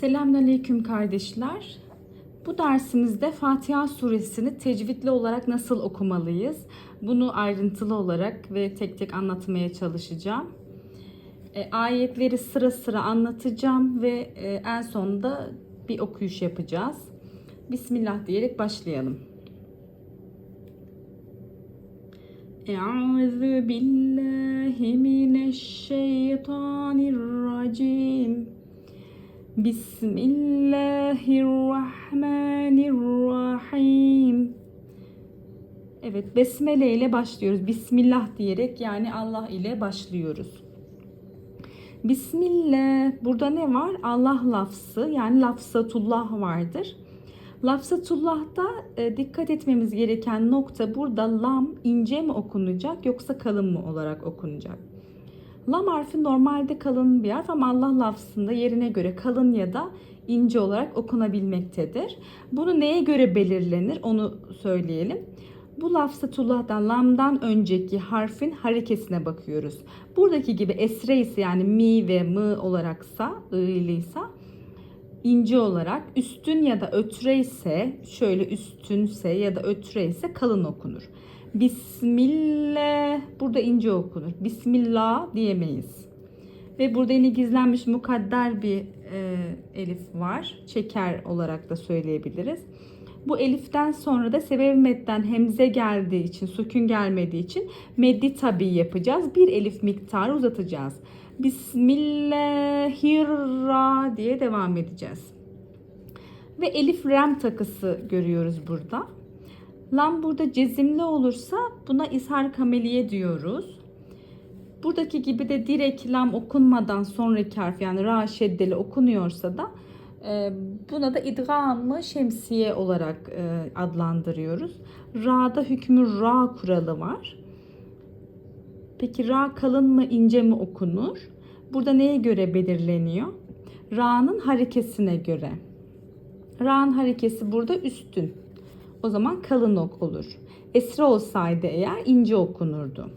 Selamünaleyküm kardeşler. Bu dersimizde Fatiha suresini tecvidli olarak nasıl okumalıyız? Bunu ayrıntılı olarak ve tek tek anlatmaya çalışacağım. E, ayetleri sıra sıra anlatacağım ve e, en sonunda bir okuyuş yapacağız. Bismillah diyerek başlayalım. Euzu billahi mineşşeytanirracim. Bismillahirrahmanirrahim. Evet, besmele ile başlıyoruz. Bismillah diyerek yani Allah ile başlıyoruz. Bismillah. Burada ne var? Allah lafzı yani lafzatullah vardır. Lafzatullah'ta e, dikkat etmemiz gereken nokta burada lam ince mi okunacak yoksa kalın mı olarak okunacak? Lam harfi normalde kalın bir harf ama Allah lafzında yerine göre kalın ya da ince olarak okunabilmektedir. Bunu neye göre belirlenir onu söyleyelim. Bu lafzatullah'dan lamdan önceki harfin harekesine bakıyoruz. Buradaki gibi esre ise yani mi ve mı olaraksa, ı'lıysa ince olarak üstün ya da ötre ise şöyle üstünse ya da ötre ise kalın okunur. Bismillah burada ince okunur. Bismillah diyemeyiz. Ve burada yine gizlenmiş mukadder bir e, elif var. Çeker olarak da söyleyebiliriz. Bu eliften sonra da sebep medden hemze geldiği için, sükun gelmediği için meddi tabi yapacağız. Bir elif miktarı uzatacağız. Bismillahirra diye devam edeceğiz. Ve elif rem takısı görüyoruz burada. Lam burada cezimli olursa buna ishar kameliye diyoruz. Buradaki gibi de direkt lam okunmadan sonraki harf yani ra şeddeli okunuyorsa da e, buna da idgamı şemsiye olarak e, adlandırıyoruz. Ra'da hükmü ra kuralı var. Peki ra kalın mı ince mi okunur? Burada neye göre belirleniyor? Ra'nın harekesine göre. Ra'nın harekesi burada üstün. O zaman kalın ok olur. Esra olsaydı eğer ince okunurdu.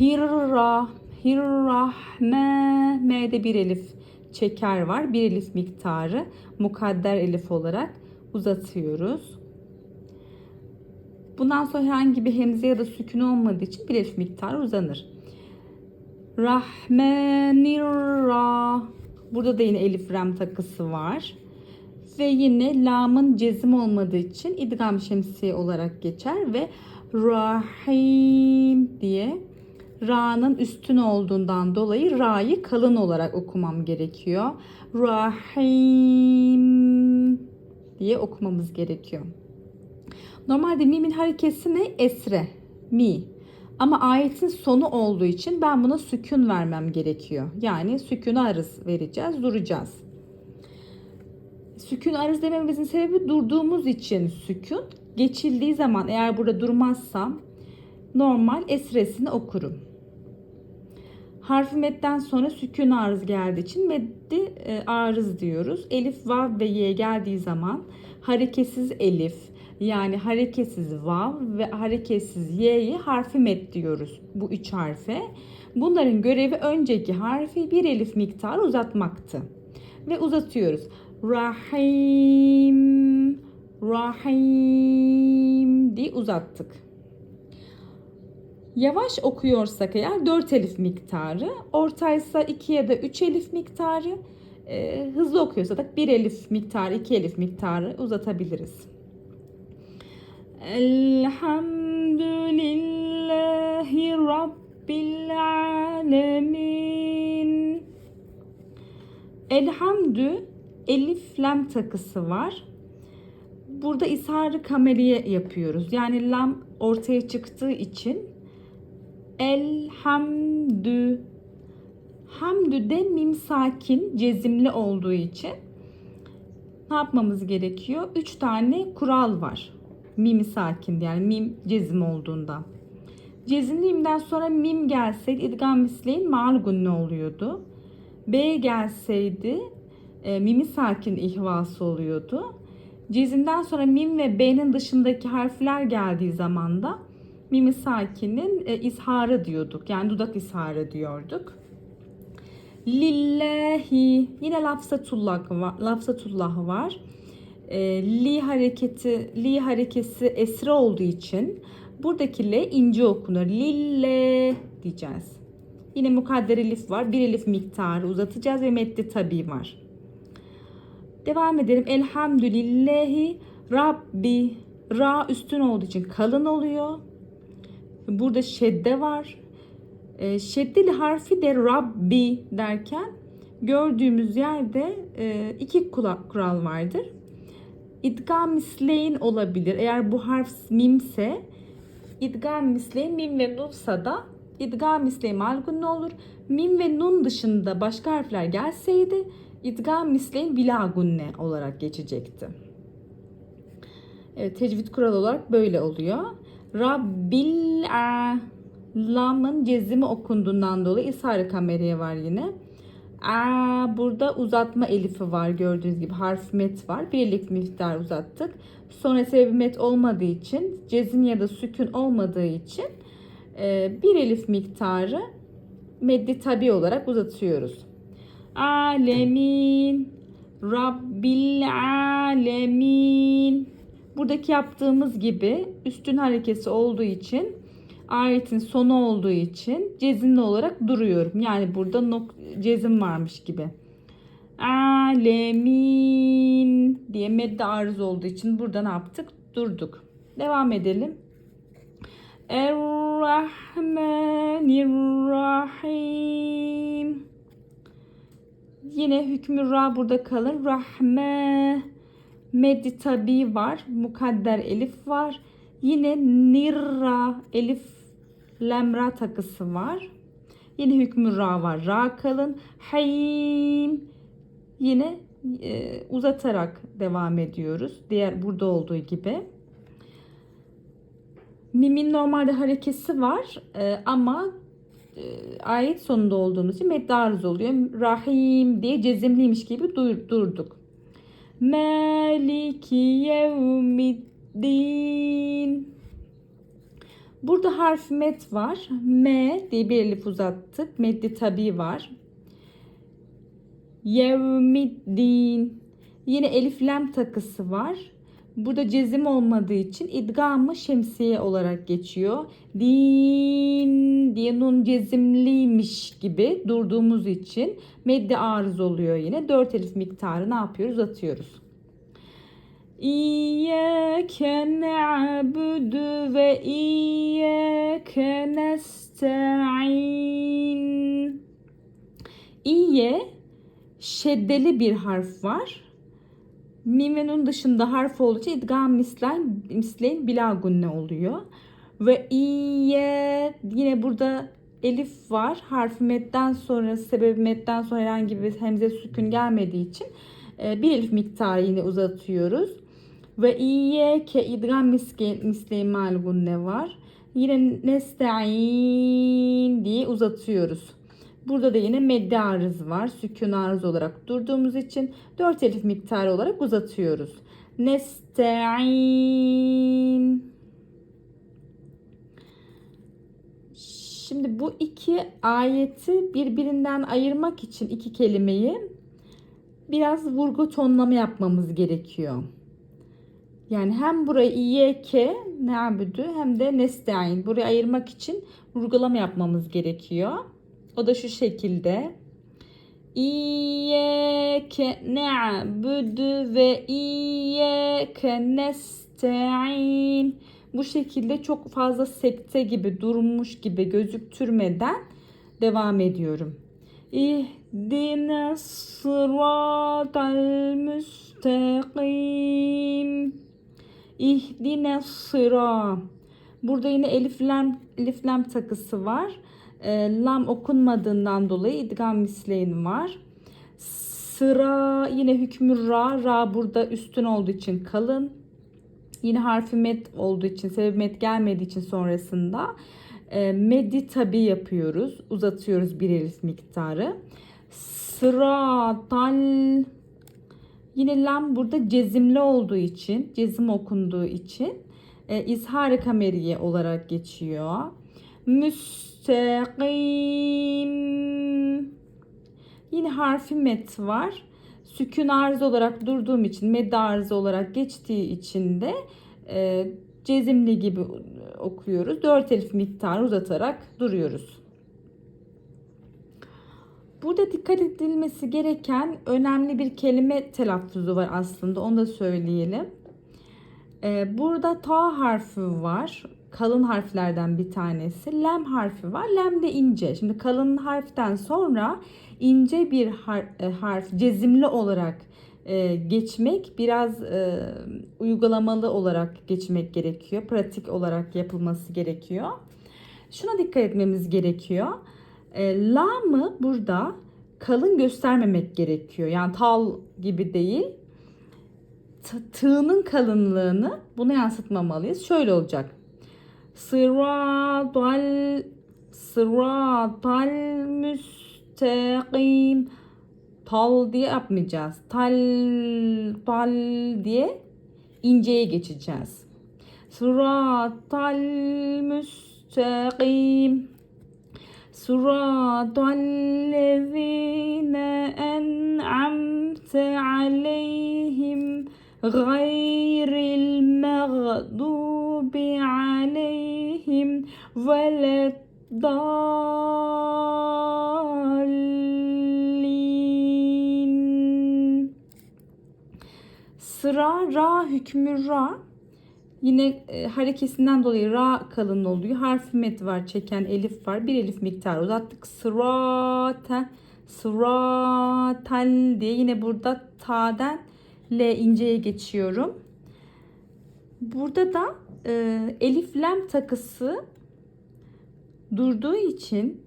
Hirra, hirrahme, m'de bir elif çeker var. Bir elif miktarı mukadder elif olarak uzatıyoruz. Bundan sonra herhangi bir hemze ya da sükun olmadığı için bir elif miktarı uzanır. Rahmenirra. Burada da yine elif rem takısı var. Ve yine lamın cezim olmadığı için idgam şemsiye olarak geçer ve rahim diye ra'nın üstün olduğundan dolayı ra'yı kalın olarak okumam gerekiyor. Rahim diye okumamız gerekiyor. Normalde mimin harekesi ne? Esre, mi. Ama ayetin sonu olduğu için ben buna sükun vermem gerekiyor. Yani sükun arız vereceğiz, duracağız. Sükun arız dememizin sebebi durduğumuz için sükun. Geçildiği zaman eğer burada durmazsam normal esresini okurum. Harfi medden sonra sükun arız geldiği için meddi e, arız diyoruz. Elif, vav ve ye geldiği zaman hareketsiz elif yani hareketsiz vav ve hareketsiz y'yi harfi med diyoruz bu üç harfe. Bunların görevi önceki harfi bir elif miktarı uzatmaktı. Ve uzatıyoruz. Rahim, Rahim diye uzattık. Yavaş okuyorsak eğer 4 elif miktarı, ortaysa 2 ya da 3 elif miktarı, e, hızlı okuyorsak da 1 elif miktarı, 2 elif miktarı uzatabiliriz. Elhamdülillahi Rabbil Alemin. Elhamdü elif lam takısı var. Burada isharı kameriye yapıyoruz. Yani lam ortaya çıktığı için elhamdü hamdü de mim sakin cezimli olduğu için ne yapmamız gerekiyor? 3 tane kural var. Mimi sakin yani mim cezim olduğunda. Cezimli mimden sonra mim gelseydi idgam misleyin mal ne oluyordu? B gelseydi e, mimi sakin ihvası oluyordu. Cezimden sonra mim ve B'nin dışındaki harfler geldiği zaman da mimi sakinin e, izharı diyorduk. Yani dudak izharı diyorduk. Lillahi. Yine lafzatullah var. Lafzatullah var. E, li hareketi, li harekesi esre olduğu için buradaki L ince okunur. Lille diyeceğiz. Yine mukadder elif var. Bir elif miktarı uzatacağız ve meddi tabi var. Devam edelim. Elhamdülillahi Rabbi. Ra üstün olduğu için kalın oluyor. Burada şedde var. E, şeddeli harfi de Rabbi derken gördüğümüz yerde e, iki kula- kural vardır. İdgam misleyin olabilir. Eğer bu harf mimse idgam misleyin mim ve nunsa da idgam misleyin malgunne olur. Mim ve nun dışında başka harfler gelseydi idgam misleyin bilagunne olarak geçecekti. Evet tecvid kuralı olarak böyle oluyor. Rabbil lamın cezimi okunduğundan dolayı ishar kameraya var yine. A burada uzatma elifi var gördüğünüz gibi harf met var. Birlik miktar uzattık. Sonra sebebi met olmadığı için cezim ya da sükun olmadığı için e, bir elif miktarı meddi tabi olarak uzatıyoruz. Alemin Rabbil alemin Buradaki yaptığımız gibi üstün harekesi olduğu için ayetin sonu olduğu için cezimli olarak duruyorum. Yani burada nok cezim varmış gibi. Alemin diye medde arız olduğu için burada ne yaptık? Durduk. Devam edelim. Errahmanirrahim. Yine hükmü ra burada kalır. Rahme. Meddi tabi var. Mukadder elif var. Yine nirra elif lemra takısı var. Yine hükmü ra var. Ra kalın. Hayim. Yine e, uzatarak devam ediyoruz. Diğer burada olduğu gibi. Mimin normalde harekesi var e, ama ayet sonunda olduğumuz için meddi arız oluyor. Rahim diye cezimliymiş gibi dur- durduk. Maliki yevmiddin. Burada harf met var. M diye bir elif uzattık. Meddi tabi var. Yevmiddin. Yine elif lem takısı var. Burada cezim olmadığı için idgamı şemsiye olarak geçiyor. Din diye nun cezimliymiş gibi durduğumuz için meddi arız oluyor yine. 4 elif miktarı ne yapıyoruz? Atıyoruz. İyyâke na'budu ve iyyâke nesta'in. İyye şeddeli bir harf var. Mim ve nun dışında harf olduğu için idgam mislen, misleyin bila gunne oluyor. Ve iye yine burada elif var. Harfi metten sonra sebebi metten sonra herhangi bir hemze sükun gelmediği için e, bir elif miktarı yine uzatıyoruz. Ve iye ke idgam misleyin mal gunne var. Yine nesta'in diye uzatıyoruz. Burada da yine meddi arız var. Sükun arız olarak durduğumuz için 4 elif miktarı olarak uzatıyoruz. Nesta'in. Şimdi bu iki ayeti birbirinden ayırmak için iki kelimeyi biraz vurgu tonlama yapmamız gerekiyor. Yani hem burayı iyeke ne'abudu hem de nesta'in. Burayı ayırmak için vurgulama yapmamız gerekiyor. O da şu şekilde. İyyeke na'budu ve iyyeke nesta'in. Bu şekilde çok fazla sekte gibi durmuş gibi gözüktürmeden devam ediyorum. İhdine sıratal müstakim. İhdine sıra. Burada yine eliflem, eliflem takısı var. E, lam okunmadığından dolayı idgam misleyin var. Sıra yine hükmü ra. Ra burada üstün olduğu için kalın. Yine harfi met olduğu için, sebep met gelmediği için sonrasında e, meddi tabi yapıyoruz. Uzatıyoruz bir elif miktarı. Sıra tal Yine lam burada cezimli olduğu için, cezim okunduğu için e, izhar kameriye olarak geçiyor. Müstakim. Yine harfi met var. Sükun arız olarak durduğum için, med arız olarak geçtiği için de e, cezimli gibi okuyoruz. 4 elif miktarı uzatarak duruyoruz. Burada dikkat edilmesi gereken önemli bir kelime telaffuzu var aslında. Onu da söyleyelim. Ee, burada ta harfi var. Kalın harflerden bir tanesi. Lem harfi var. Lem de ince. Şimdi kalın harften sonra ince bir e, harf cezimli olarak e, geçmek biraz e, uygulamalı olarak geçmek gerekiyor. Pratik olarak yapılması gerekiyor. Şuna dikkat etmemiz gerekiyor. E, lamı burada kalın göstermemek gerekiyor. Yani tal gibi değil. T- tığının kalınlığını buna yansıtmamalıyız. Şöyle olacak Sıratal sıratal müstakim tal diye yapmayacağız. Tal tal diye inceye geçeceğiz. Sıratal müstakim صراط الذين أنعمت عليهم غير المغضوب عليهم ولا الضالين Sıra ra hükmü ra Yine e, harekesinden dolayı ra kalın oluyor. Harf met var, çeken elif var. Bir elif miktarı uzattık. Sırata, sıratal diye yine burada ta'den l inceye geçiyorum. Burada da e, elif lem takısı durduğu için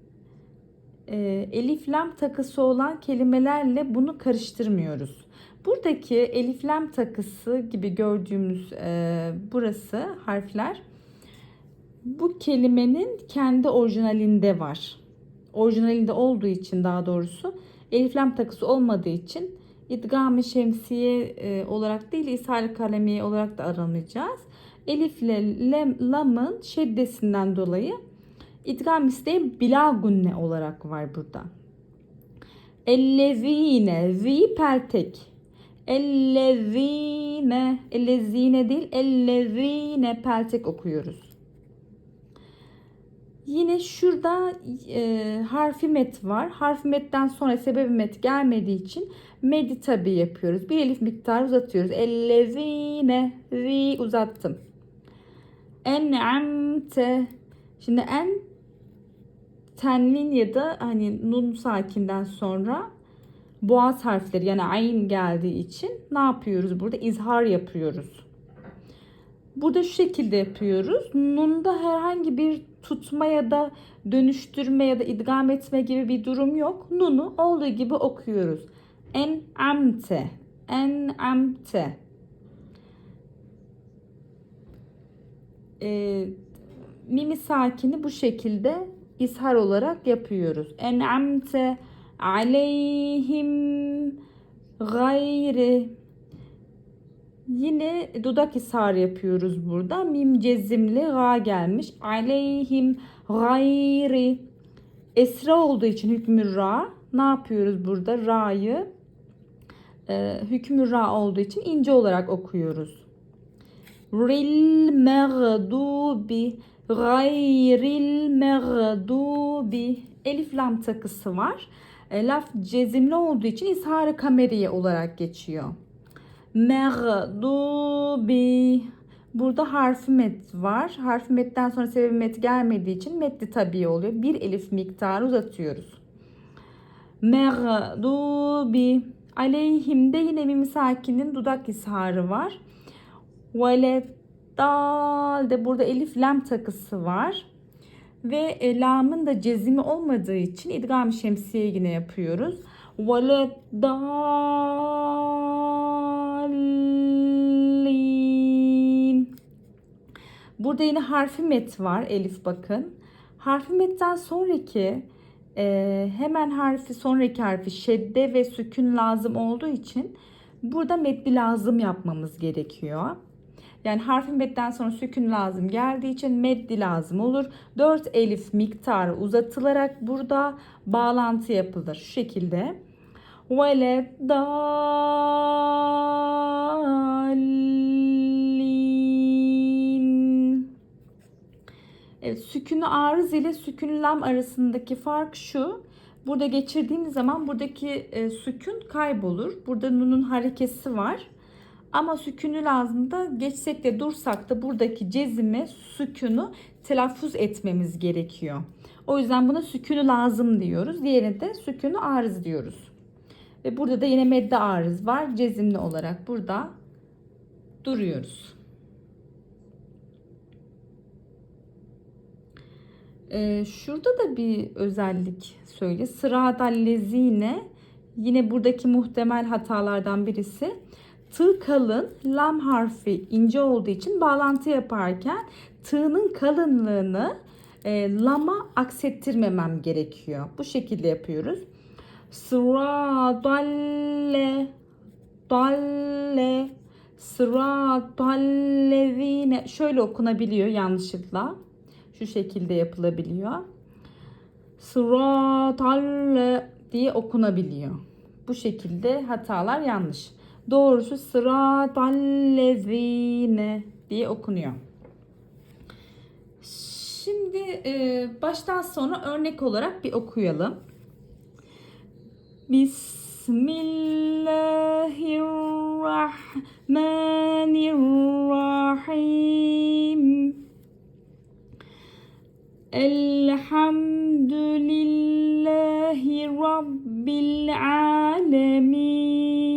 e, elif lam takısı olan kelimelerle bunu karıştırmıyoruz. Buradaki eliflem takısı gibi gördüğümüz e, burası harfler bu kelimenin kendi orijinalinde var. Orijinalinde olduğu için daha doğrusu eliflem takısı olmadığı için idgam-ı şemsiye e, olarak değil ishal kalemiye olarak da aramayacağız. Elif ile lem, lamın şeddesinden dolayı idgam isteği bila gunne olarak var burada. Ellezine zi peltek Ellezine, ellezine değil, ellezine peltek okuyoruz. Yine şurada e, harfi met var. Harfi metten sonra sebebi met gelmediği için medi tabi yapıyoruz. Bir elif miktarı uzatıyoruz. Ellezine, zi uzattım. En'amte. Şimdi en tenvin ya da hani nun sakinden sonra boğaz harfleri yani ayn geldiği için ne yapıyoruz burada? İzhar yapıyoruz. Burada şu şekilde yapıyoruz. Nun'da herhangi bir tutma ya da dönüştürme ya da idgam etme gibi bir durum yok. Nun'u olduğu gibi okuyoruz. En amte. En amte. Ee, mimi sakini bu şekilde izhar olarak yapıyoruz. En amte aleyhim gayri Yine dudak ishar yapıyoruz burada. Mim cezimli ga gelmiş. Aleyhim gayri Esra olduğu için hükmü ra. Ne yapıyoruz burada? Ra'yı e, hükmü ra olduğu için ince olarak okuyoruz. Ril mağdubi gayril mağdubi Elif lam takısı var. E, laf cezimli olduğu için ishar kameriye olarak geçiyor. Mağdubi Burada harfi met var. Harfi metten sonra sebebi met gelmediği için metli tabi oluyor. Bir elif miktarı uzatıyoruz. Mağdubi Aleyhimde yine mim sakinin dudak isharı var. Veleddal de burada elif lem takısı var. Ve e, lamın da cezimi olmadığı için idgam şemsiye yine yapıyoruz. Veleddallin. Burada yine harfi met var Elif bakın. Harfi metten sonraki e, hemen harfi sonraki harfi şedde ve sükün lazım olduğu için burada metli lazım yapmamız gerekiyor. Yani harfi medden sonra sükun lazım geldiği için meddi lazım olur. 4 elif miktarı uzatılarak burada bağlantı yapılır. Şu şekilde. veleddallin. Evet, sükünü arız ile sükünü lam arasındaki fark şu. Burada geçirdiğimiz zaman buradaki e, sükün kaybolur. Burada nunun harekesi var. Ama sükünü lazım da geçsek de dursak da buradaki cezime sükünü telaffuz etmemiz gerekiyor. O yüzden buna sükünü lazım diyoruz. Diğerine de sükünü arız diyoruz. Ve burada da yine medde arız var. Cezimli olarak burada duruyoruz. Ee, şurada da bir özellik söyle. Sıradallezine yine buradaki muhtemel hatalardan birisi. Tığ kalın, lam harfi ince olduğu için bağlantı yaparken tığının kalınlığını e, lama aksettirmemem gerekiyor. Bu şekilde yapıyoruz. Sıradalle dalle sıradallezine şöyle okunabiliyor yanlışlıkla. Şu şekilde yapılabiliyor. Sıradalle diye okunabiliyor. Bu şekilde hatalar yanlış. Doğrusu sıradallezine diye okunuyor. Şimdi e, baştan sona örnek olarak bir okuyalım. Bismillahirrahmanirrahim. Elhamdülillahi Rabbil alemin.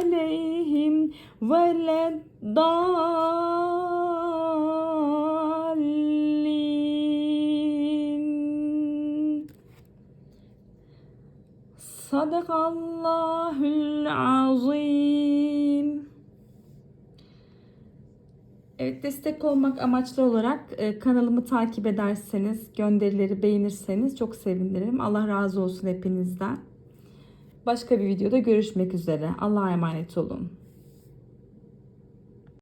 aleyhim veleddallin. Sadakallahül azim. Evet destek olmak amaçlı olarak e, kanalımı takip ederseniz, gönderileri beğenirseniz çok sevinirim. Allah razı olsun hepinizden. Başka bir videoda görüşmek üzere. Allah'a emanet olun.